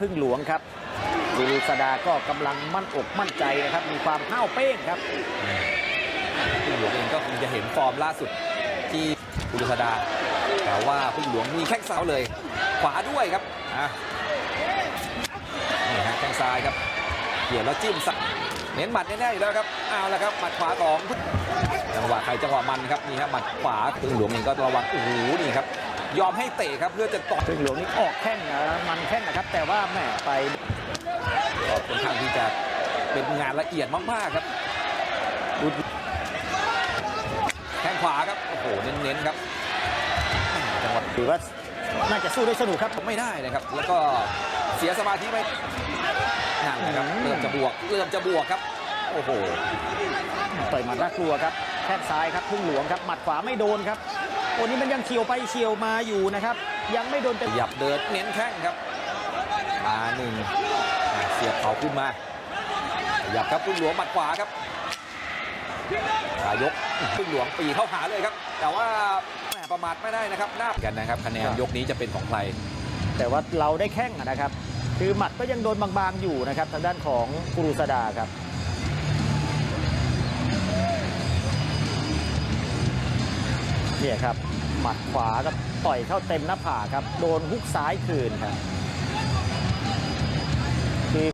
พึ่งหลวงครับกุลสดาก็กำลังมั่นอกมั่นใจนะครับ มีความห้าวเป้งครับพึ่งหลวงเองก็คงจะเห็นฟอร์มล่าสุดที่กุลสดา แต่ว่าพึ่งหลวงมีแข้งซ้ายเลย ขวาด้วยครับอะนี่ฮะแข้งซ้ายครับเกี่ยวแล้วจิ้มสักเน้นหมัดแน่ๆอยู่แล้วครับเอาละครับหมัดขวาของจังหวะใครจังหวะมันครับนี่ฮะหมัดขวาพึ่งหลวงเองก็ระวังโอ้โหนี่ครับยอมให้เตะครับเพื่อจะต่อพึ่งหลวงนี่ออกแข้งนะมั นแข้งนะครับ แต่ว่าแหมไปก็ค่อนข้างที่จะเป็นงานละเอียดมากๆครับดูแข้งขวาครับ โอ้โห เน้นๆครับจังหวะถือว่าน่าจะสู้ได้สนุกครับไม่ได้นะครับ แล้วก็เสียสมาธิไปนั่นนะครับอืมเริ่มจะบวก เริ่มจะบวกครับ โอ้โหต่อยหมัดน่ากลัวครับ แข้งซ้ายครับพึ่งหลวงครับ หมัดขวาไม่โดนครับโอ้นี่มันยังเฉียวไปเฉียวมาอยู่นะครับ ยังไม่โดนเต็มขยับเดินเน้นแข้งครับ มาหนึ่งอะเสียบเขาขึ้นมาขยับครับพึ่งหลวงหมัดขวาครับขายกพึ่งหลวงปีเข้าหาเลยครับ แต่ว่าแหม่ประมาทไม่ได้นะครับหน้ากันนะครับคะแนนยกนี้จะเป็นของใคร แต่ว่าเราได้แข้งอะนะครับ คือหมัดก็ยังโดนบางๆอยู่นะครับทางด้านของกุรุสดาครับเนี่ยครับหมัดขวาก็ต่อยเข้าเต็มหน้าผากครับ โดนฮุกซ้ายคืนครับ Mm-hmm.